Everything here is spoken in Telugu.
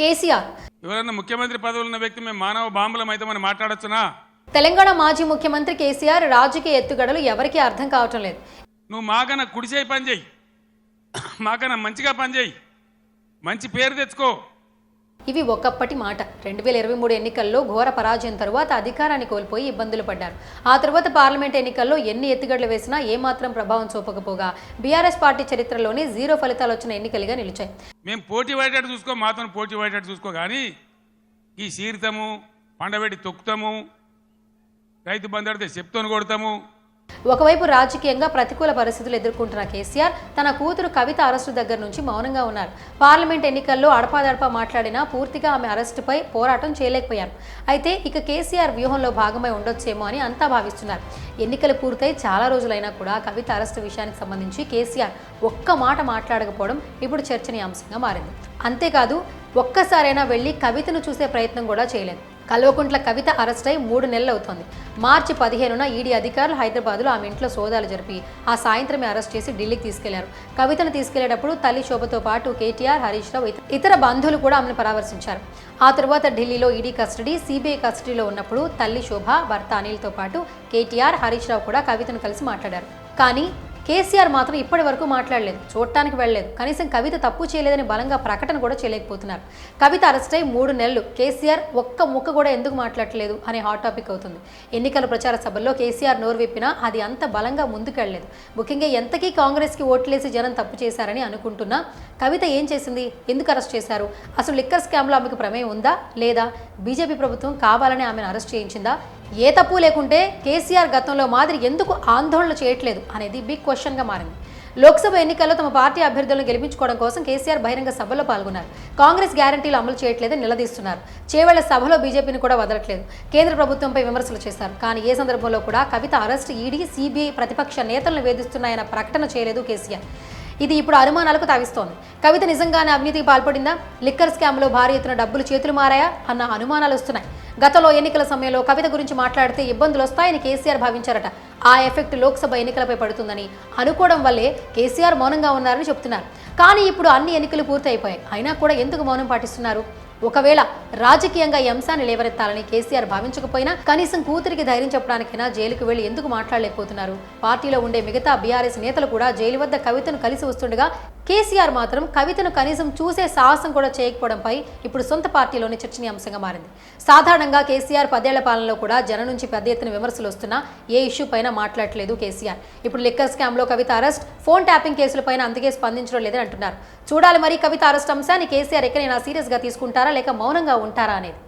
కేసీఆర్. ఎవరైనా ముఖ్యమంత్రి పదవులు ఉన్న వ్యక్తి మేము మానవ బాంబులం అయితే మనం మాట్లాడొచ్చునా? తెలంగాణ మాజీ ముఖ్యమంత్రి కేసీఆర్ రాజకీయ ఎత్తుగడలు ఎవరికీ అర్థం కావటం లేదు. నువ్వు మాకన్నా కుడి చేయి పని చేయి మాకన్నా మంచిగా పని చేయి మంచి పేరు తెచ్చుకో. ఇవి ఒకప్పటి మాట. రెండు వేల ఇరవై మూడు ఎన్నికల్లో ఘోర పరాజయం తరువాత అధికారాన్ని కోల్పోయి ఇబ్బందులు పడ్డారు. ఆ తర్వాత పార్లమెంట్ ఎన్నికల్లో ఎన్ని ఎత్తుగడలు వేసినా ఏమాత్రం ప్రభావం చూపకపోగా బీఆర్ఎస్ పార్టీ చరిత్రలోనే జీరో ఫలితాలు వచ్చిన ఎన్నికలుగా నిలిచాయి. మేము పోటీ పడేటట్టు చూసుకో మాత్రం పోటీ పడేటట్టు చూసుకో కానీ ఈ సీరితము పండబెట్టి తొక్కుతాము రైతు బంధడితే చెప్తోని కొడతాము ఒకవైపు రాజకీయంగా ప్రతికూల పరిస్థితులు ఎదుర్కొంటున్న కేసీఆర్ తన కూతురు కవిత అరెస్టు దగ్గర నుంచి మౌనంగా ఉన్నారు. పార్లమెంట్ ఎన్నికల్లో అడపాదడపా మాట్లాడినా పూర్తిగా ఆమె అరెస్టుపై పోరాటం చేయలేకపోయారు. అయితే ఇక కేసీఆర్ వ్యూహంలో భాగమై ఉండొచ్చేమో అని అంతా భావిస్తున్నారు. ఎన్నికలు పూర్తయి చాలా రోజులైనా కూడా కవిత అరెస్టు విషయానికి సంబంధించి కేసీఆర్ ఒక్క మాట మాట్లాడకపోవడం ఇప్పుడు చర్చనీయాంశంగా మారింది. అంతేకాదు ఒక్కసారైనా వెళ్ళి కవితను చూసే ప్రయత్నం కూడా చేయలేదు. కల్వకుంట్ల కవిత అరెస్ట్ అయి మూడు నెలలు అవుతోంది మార్చి పదిహేనున ఈడీ అధికారులు హైదరాబాద్లో ఆమె ఇంట్లో సోదాలు జరిపి ఆ సాయంత్రమే అరెస్ట్ చేసి ఢిల్లీకి తీసుకెళ్ళారు. కవితను తీసుకెళ్ళేటప్పుడు తల్లి శోభతో పాటు కేటీఆర్ హరీష్ రావు ఇతర బంధువులు కూడా ఆమెను పరామర్శించారు. ఆ తర్వాత ఢిల్లీలో ఈడీ కస్టడీ సిబిఐ కస్టడీలో ఉన్నప్పుడు తల్లి శోభ భర్త అనిల్తో పాటు కేటీఆర్ హరీష్ రావు కూడా కవితను కలిసి మాట్లాడారు. కానీ కేసీఆర్ మాత్రం ఇప్పటి వరకు మాట్లాడలేదు చూడటానికి వెళ్ళలేదు. కనీసం కవిత తప్పు చేయలేదని బలంగా ప్రకటన కూడా చేయలేకపోతున్నారు. కవిత అరెస్ట్ అయి మూడు నెలలు కేసీఆర్ ఒక్క ముక్క కూడా ఎందుకు మాట్లాడలేదు అనే హాట్ టాపిక్ అవుతుంది. ఎన్నికల ప్రచార సభల్లో కేసీఆర్ నోరు విప్పినా అది అంత బలంగా ముందుకెళ్ళలేదు ముఖ్యంగా ఎంతకీ కాంగ్రెస్కి ఓట్లేసి జనం తప్పు చేశారని అనుకుంటున్నా కవిత ఏం చేసింది? ఎందుకు అరెస్ట్ చేశారు? అసలు లిక్కర్ స్కామ్లో ఆమెకు ప్రమేయం ఉందా? లేదా బీజేపీ ప్రభుత్వం కావాలని ఆమెను అరెస్ట్ చేయించిందా? ఏ తప్పు లేకుంటే కేసీఆర్ గతంలో మాదిరి ఎందుకు ఆందోళన చేయట్లేదు అనేది బిగ్ క్వశ్చన్గా మారింది. లోక్సభ ఎన్నికల్లో తమ పార్టీ అభ్యర్థులను గెలిపించుకోవడం కోసం కేసీఆర్ బహిరంగ సభలో పాల్గొన్నారు. కాంగ్రెస్ గ్యారంటీలు అమలు చేయట్లేదని నిలదీస్తున్నారు. చేవేళ్ళ సభలో బీజేపీని కూడా వదలట్లేదు. కేంద్ర ప్రభుత్వంపై విమర్శలు చేశారు. కానీ ఏ సందర్భంలో కూడా కవిత అరెస్ట్ ఈడీ సీబీఐ ప్రతిపక్ష నేతలను వేధిస్తున్నాయన్న ప్రకటన చేయలేదు కేసీఆర్. ఇది ఇప్పుడు అనుమానాలకు తావిస్తోంది. కవిత నిజంగానే అవినీతికి పాల్పడిందా? లిక్కర్ స్కామ్లో భారీ ఎత్తున డబ్బులు చేతులు మారాయా? అన్న అనుమానాలు వస్తున్నాయి. గతంలో ఎన్నికల సమయంలో కవిత గురించి మాట్లాడితే ఇబ్బందులు వస్తాయని కేసీఆర్ భావించారట. ఆ ఎఫెక్ట్ లోక్సభ ఎన్నికలపై పడుతుందని అనుకోవడం వల్లే కేసీఆర్ మౌనంగా ఉన్నారని చెప్తున్నారు. కానీ ఇప్పుడు అన్ని ఎన్నికలు పూర్తయిపోయాయి. అయినా కూడా ఎందుకు మౌనం పాటిస్తున్నారు? ఒకవేళ రాజకీయంగా ఈ అంశాన్ని లేవనెత్తాలని కేసీఆర్ భావించకపోయినా కనీసం కూతురికి ధైర్యం చెప్పడానికైనా జైలుకు వెళ్ళి ఎందుకు మాట్లాడలేకపోతున్నారు? పార్టీలో ఉండే మిగతా బీఆర్ఎస్ నేతలు కూడా జైలు వద్ద కవితను కలిసి వస్తుండగా కేసీఆర్ మాత్రం కవితను కనీసం చూసే సాహసం కూడా చేయకపోవడంపై ఇప్పుడు సొంత పార్టీలోనే చర్చనీయాంశంగా మారింది. సాధారణంగా కేసీఆర్ పదేళ్ళ పాలనలో కూడా జనం నుంచి పెద్ద ఎత్తున విమర్శలు వస్తున్నా ఏ ఇష్యూ పైన మాట్లాడట్లేదు కేసీఆర్. ఇప్పుడు లిక్కర్ స్కామ్లో కవిత అరెస్ట్ ఫోన్ ట్యాపింగ్ కేసులపైన అందుకే స్పందించడం లేదని అంటున్నారు. చూడాలి మరి కవిత అరెస్ట్ అంశాన్ని కేసీఆర్ ఎక్కడైనా సీరియస్గా తీసుకుంటారా లేక మౌనంగా ఉంటారా అనేది.